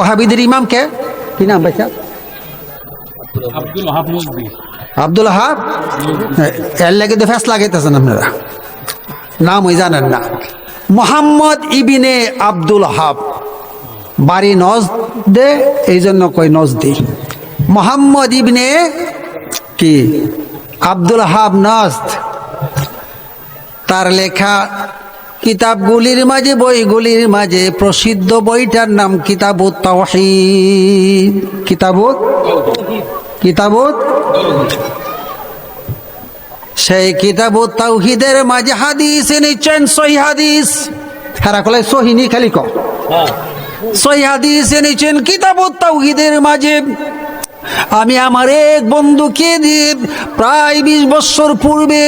ওহাবিদের ইমাম কে? কি নাম ভাইসা আব্দুল হাব এর লাগে তো ফেস লাগাইতেছেন আপনারা। নাম ওই জানেন না। মোহাম্মদ ইবিনে আব্দুল হাব বাড়ি নজ দে এই জন্য কই নজ দি মোহাম্মদ ইবনে কি? আব্দুল হাব নজদ। তার লেখা কিতাবগুলির মাঝে বইগুলির মাঝে প্রসিদ্ধ বইটার নাম কিতাবুত তাওহীদ। কিতাবুত? কিতাবুত? সেই কিতাবুত তাওহীদের মাঝে হাদিস এনেছেন সহি হাদিস। হেরা কলে সহিনি খালি ক। সহি হাদিস এনেছেন কিতাবুত তাওহীদের মাঝে। আমি আমার এক বন্ধুকে দিয়ে প্রায় বিশ বছর পূর্বে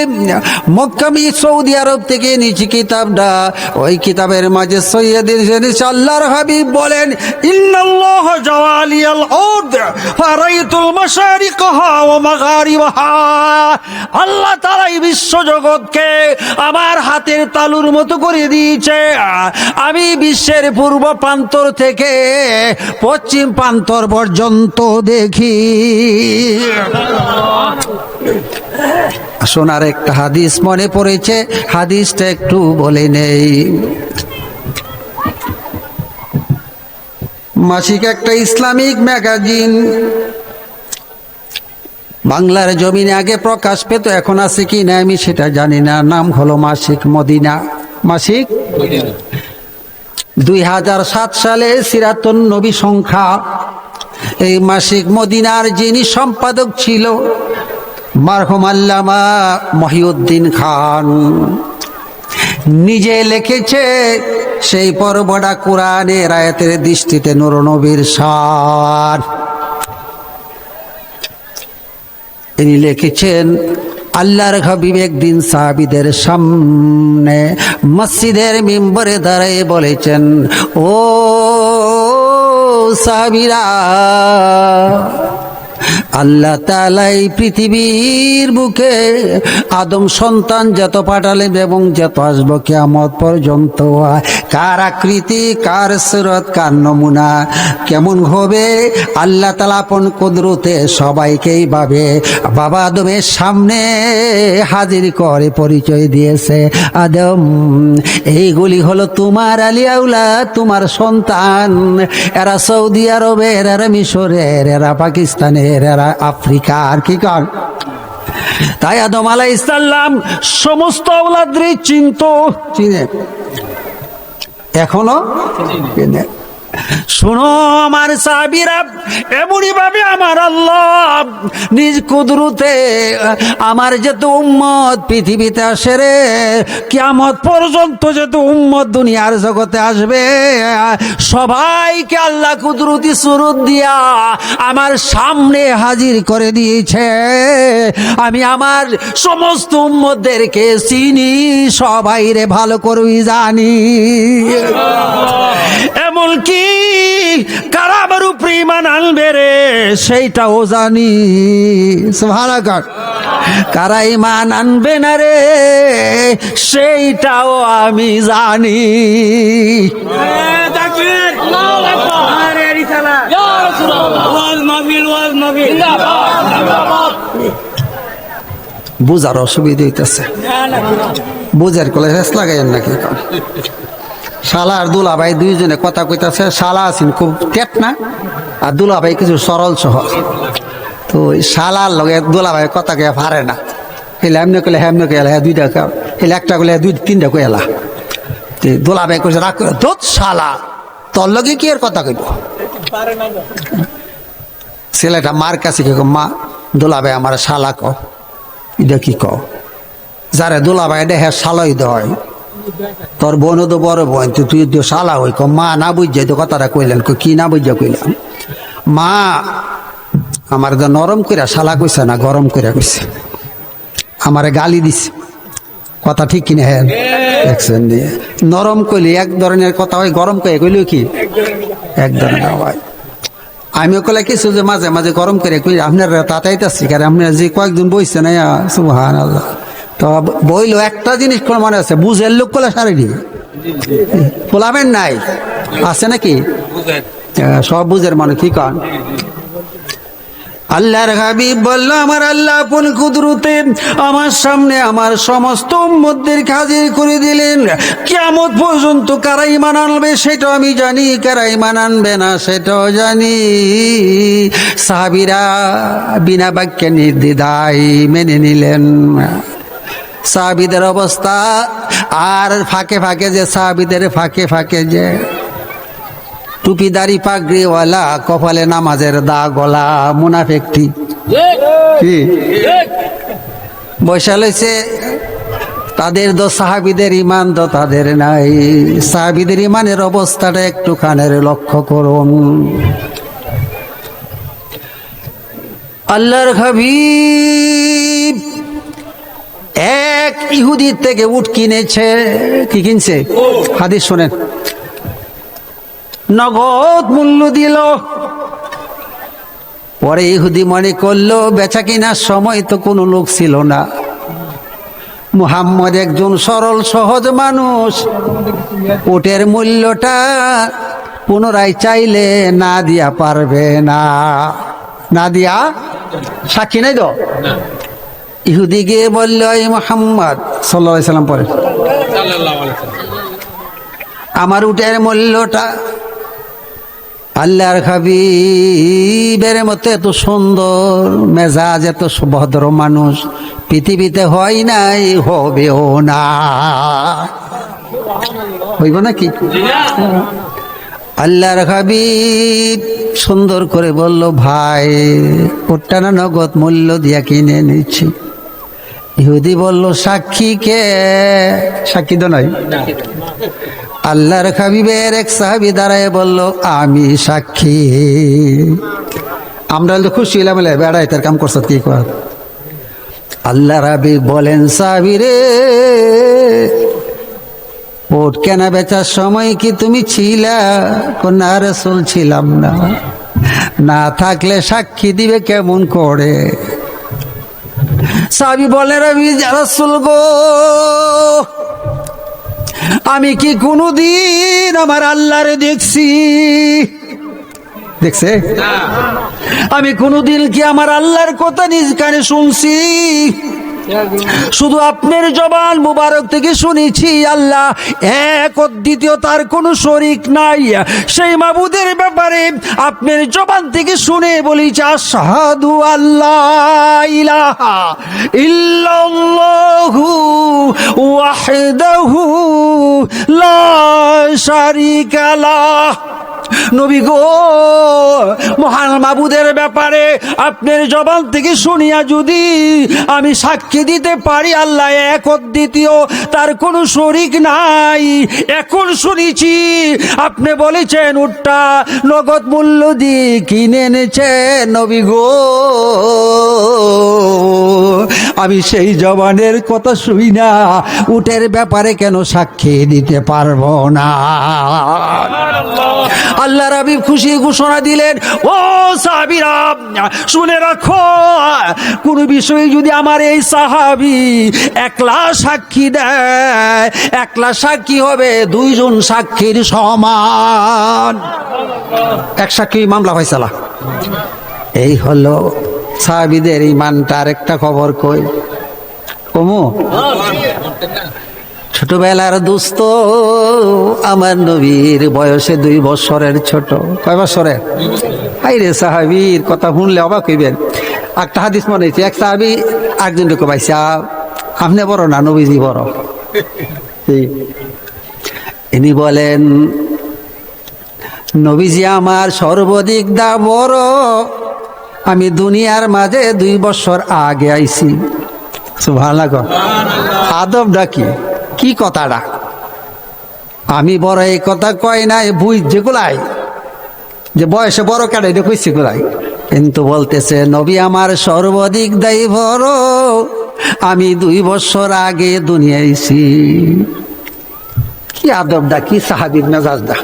মক্কামি সৌদি আরব থেকে নিচি কিতাবটা। ওই কিতাবের মাঝে সৈয়দের জেনেছে আল্লাহর হাবিব বলেন, ইন্নাল্লাহ জাওয়ালিয়াল আরদ ফারাইতুল মাশারিকহা ওয়া মাগারিবাহা। আল্লাহ তাআলা এই বিশ্ব জগৎকে আমার হাতের তালুর মতো করে দিয়েছে। আমি বিশ্বের পূর্ব প্রান্তর থেকে পশ্চিম প্রান্তর পর্যন্ত দেখি। শোনার একটা হাদিস মনে পড়েছে হাদিসটা একটু বলে নেই। মাসিক একটা ইসলামিক ম্যাগাজিন বাংলার জমিনে আগে প্রকাশ পেত এখন আছে কি না আমি সেটা জানি না। নাম হলো মাসিক মদিনা। মাসিক? দুই হাজার সাত সালে সিরাতুন নবী সংখ্যা এই মাসিক মদিনার যিনি সম্পাদক ছিল, মারহুম আল্লামা মহিউদ্দিন খান। নিজে লিখেছে, সেই পর্বটা কোরআনের আয়াতের দৃষ্টিতে নুরনবীর সার তিনি লিখেছেন, আল্লাহর হাবিব একদিন সাহাবিদের সামনে মসজিদের মেম্বরে দাঁড়িয়ে বলেছেন, ও সাহাবিরা আল্লাহ তালাই পৃথিবীর বুকে আদম সন্তান যত পাঠালেন এবং যত আসব কেমত পর্যন্ত। কার আকৃতি, কার সুরত, কার নমুনা, কেমন হবে? আল্লাহ তালা আপন কুদরতে সবাইকেই ভাবে বাবা আদমের সামনে হাজির করে পরিচয় দিয়েছে, আদম, এইগুলি হলো তোমার আলিয়াউলা তোমার সন্তান। এরা সৌদি আরবের, এরা মিশরের, এরা পাকিস্তানের, এরা আফ্রিকার কি কর? তাই আদম আলাই ইসলাম সমস্ত চিন্ত। চিনে? এখনও। শোনো আমার সাবিরা এমনই ভাবে আমার আল্লাহ নিজ কুদরতে আমার যত উম্মত পৃথিবীতে আসে রে কিয়ামত পর্যন্ত যত উম্মত দুনিয়ার জগতে আসবে সবাইকে আল্লাহ কুদরতি সুরত দিয়া আমার সামনে হাজির করে দিয়েছে। আমি আমার সমস্ত উম্মতদেরকে চিনি সবাই রে ভালো করেই জানি। এমনকি কারা আমার উপরে ইমান আনবে রে সেইটাও জানি সুবহানাল্লাহ। কারা ইমান আনবে না রে, সেইটাও আমি জানি বুঝার অসুবিধা হইতেছে বুঝার কলে শেষ লাগাইয়েন নাকি? শালা আর দুলা ভাই দুইজনে কথা কইতাছে, শালা আছেন খুব টেট না? আর দুলা ভাই কিছু সরল সহজ। তো শালার লগে দুলা ভাই কথা কে পারে না। হেলে এমনি কলে হেমনি কে হ্যাঁ দুইটা হেলে একটা কলে দুই তিনটা কইলা দোলা ভাই কইছে রাখ দোত শালা, তোর লগে কি এর কথা কইব? ছেলেটা মার কাছে কে মা দোলা ভাই আমার শালা ক এটা কি ক যারে দোলা ভাই দেখে শালাই দেয় তোর বোন তো বড় বোন, তো তুই তো শালা হই ক মা না বুঝছে তো কথাটা কইলেন, কই কি না বুঝছে কইলাম। মা আমার তো নরম কইরা শালা কইছে না, গরম কইরা কইছে। আমারে গালি দিছে। কথা ঠিক কিনা হ্যাঁ? দেখছেন দিয়ে নরম কইলে এক ধরনের কথা হয়, গরম কয়ে কইলে কি? এক ধরনের হয়। আমিও কলে কিছু যে মাঝে মাঝে গরম করে কই, আপনার তাতাইতাছি, কারণ আপনার যে কয়েকদিন বইছে না সুহান আল্লাহ তো বইলো একটা জিনিস কোন মনে আছে? বুঝের লোক কলে সারি দিবে নাই? আছে নাকি? সব বুঝের মানে কি কান? আল্লাহর হাবিব বলল, আমার আল্লাহ আপন কুদরতে আমার সামনে আমার সমস্ত উম্মতদের হাজির করে দিলেন। কেমন পর্যন্ত কারা ইমান আনবে সেটাও আমি জানি, কারা ইমান আনবে না সেটাও জানি। সাহাবিরা বিনা বাক্যে নির্দ্বিধায় মেনে নিলেন। সাহাবিদের অবস্থা আর ফাঁকে ফাঁকে যে সাহাবিদের ফাঁকে ফাঁকে যে টুপিদারি পাগড়িওয়ালা, কপালে নামাজের দা গলা মুনাফেকটি কি? বৈশা লইছে তাদের তো সাহাবিদের ইমান তো তাদের নাই। সাহাবিদের ইমানের অবস্থাটা একটু খানের লক্ষ্য করুন। আল্লাহর হাবিব এক ইহুদির থেকে উট কিনেছে, কি কিনছে? হাদিস শোনেন। নগদ মূল্য দিল। পরে ইহুদি মনে করল, বেচা কিনার সময় তো কোনো লোক ছিল না। মুহাম্মদ একজন সরল, সহজ মানুষ। ওটের মূল্যটা পুনরায় চাইলে না দিয়া পারবে না। না দিয়া সাক্ষী নাই তো? ইহুদি গিয়ে বলল এই মোহাম্মদ। সাল্লা সাল্লাম পরে। আমার উটের মূল্যটা আল্লাহর খাবিবের মতো এত সুন্দর মেজাজ এত ভদ্র মানুষ পৃথিবীতে হয় নাই হবেও না। হইব নাকি? আল্লাহর হাবিব সুন্দর করে বলল ভাই ওটা না নগদ মূল্য দিয়া কিনে নিচ্ছি। ইহুদি বলল, সাক্ষী কে? সাক্ষী তো নয়। আল্লাহর হাবিবের এক সাহাবি দাঁড়ায় বলল, আমি সাক্ষী। আমরা তো খুশি হইলাম বেড়াই তার কাম করছ, কি কর? আল্লাহ রাবি বলেন, সাহাবি রে ওট কেনা বেচার সময় কি তুমি ছিলা? না রসুল ছিলাম না। না থাকলে সাক্ষী দিবে কেমন করে? সাবি বলে রবি যারা গো আমি কি কোনোদিন আমার আল্লাহরে দেখছি? দেখছে? আমি কোনোদিন কি আমার আল্লাহর কথা নিজ কানে শুনছি? শুধু আপনার জবান মুবারক থেকে শুনেছি, আল্লাহ। এক দ্বিতীয় তার কোনো শরিক নাই। সেই মাবুদের ব্যাপারে আপনার জবান থেকে শুনে বলি যা সাধু আল্লাহ ইলাহা ইল্লাল্লাহু ওয়াহদাহু লা শারিকা নবী গো, মহান মাবুদের ব্যাপারে আপনার জবান থেকে শুনিয়া যদি আমি সাক্ষী দিতে পারি, আল্লাহ এক দ্বিতীয়, তার কোনো শরিক নাই। এখন শুনেছি আপনি বলেছেন, উটটা নগদ মূল্য দিয়ে কিনে এনেছেন নবী গো। আমি সেই জবানের কথা শুই না, উটের ব্যাপারে কেন সাক্ষী দিতে পারব না? আল্লাহ রাবি খুশি ঘোষণা দিলেন, ও সাহাবিরা, শুনে রাখো, কোন বিষয়ে যদি আমার এই সাহাবি একলা সাক্ষী দেয়, একলা সাক্ষী হবে, দুইজন সাক্ষীর সমান। এক সাক্ষী মামলা ফয়সালা। এই হলো সাহাবিদের ইমানটার আরেকটা খবর কই? কমু ছোটবেলার দুস্থ আমার নবীর বয়সে দুই বছরের ছোট। কয় বছরের? হাই রে সাহাবির, কথা শুনলে অবাক হইবেন। একটা হাদিস মনে হয়েছে এক সাহাবি একজনকে পাইছে আপনি বড় না, নবীজি বড়? ইনি বলেন, নবীজি আমার সর্বাধিক দা বড়। আমি দুনিয়ার মাঝে দুই বছর আগে আইছি। সুভালা আদব ডাকি কি কথাটা? আমি বড় এই কথা কয় নাই বুঝ যেগুলাই। যে বয়সে বড় কাটে এটা কইছি গুলাই কিন্তু বলতেছে নবী আমার সর্বাধিক দায়ী বড় আমি দুই বছর আগে দুনিয়াইছি কি আদবটা কি সাহাবির মেজাজটা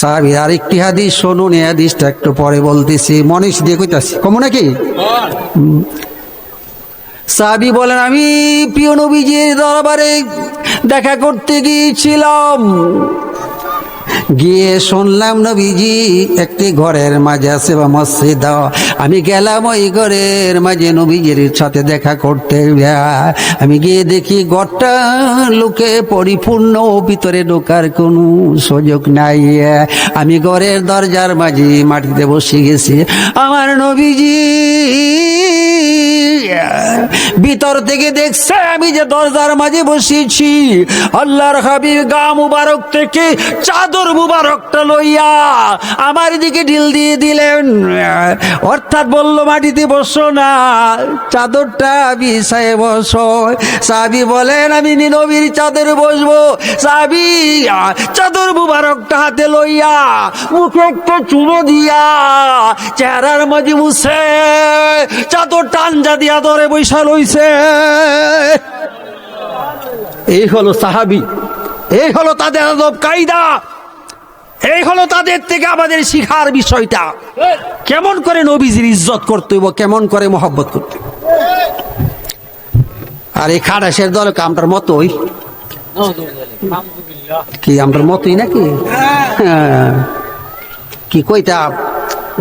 সাহাবির আরেকটি হাদিস শুনুন এই হাদিসটা একটু পরে বলতেছি। মনীষ দিয়ে কইতাছি। কমু নাকি? সাহাবি বলেন, আমি প্রিয় নবীজির দরবারে দেখা করতে গিয়েছিলাম। গিয়ে শুনলাম নবীজি একটি ঘরের মাঝে আছে বা মসজিদ। আমি গেলাম ওই ঘরের মাঝে নবীজির সাথে দেখা করতে। আমি গিয়ে দেখি ঘরটা লোকে পরিপূর্ণ, ভিতরে ঢোকার কোনো সুযোগ নাই। আমি ঘরের দরজার মাঝে মাটিতে বসে গেছি। আমার নবীজি ভিতর থেকে দেখছে আমি যে দরজার মাঝে বসেছি আল্লাহর হাবিব গা মুবারক থেকে চাদর মুবারকটা লইয়া আমার দিকে ঢিল দিয়ে দিলেন। অর্থাৎ বলল, মাটিতে বসো না, চাদরটা বিছায় বসো। সাবি বলেন, আমি নবীর চাদর বসবো। সাবি চাদর মুবারকটা হাতে লইয়া মুখে একটা চুমো দিয়া চেহারার মাঝে মুছে চাদর টানজা দিয়া ধরে বৈশা লইছে। এই হলো সাহাবি, এই হলো তাদের আদব কায়দা, এই হলো তাদের থেকে আমাদের শিখার বিষয়টা। কেমন করে নবীজির ইজ্জত করতে হইব, কেমন করে মহব্বত করতে আর এই খাটাসের দল আমটার মতোই? কি আমটার মতোই নাকি? হ্যাঁ। কি কইতা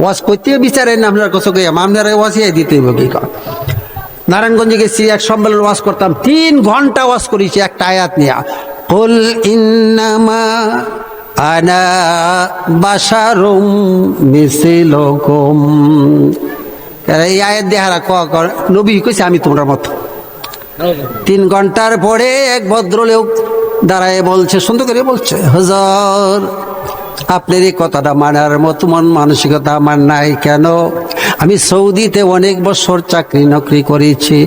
ওয়াজ করতে বিচারেন আপনার কাছে গিয়ে আপনারা ওয়াজিয়ে দিতে হইব, কি। নারায়ণগঞ্জে গেছি এক সম্মেলন ওয়াজ করতাম, তিন ঘণ্টা ওয়াজ করেছি একটা আয়াত নিয়ে। কুল ইন্নামা আনা বাসারুম মিসিলকুম। এই আয়াত দেহারা ক নবী কইছে আমি তোমরা মতো। তিন ঘণ্টার পরে এক ভদ্রলোক দাঁড়ায় বলছে, সুন্দর করে বলছে, হজর, আপনার এই কথাটা মানার মতো মন মানসিকতা আমার নাই কেন? আমি সৌদিতে অনেক বছর চাকরি নকরি করেছি।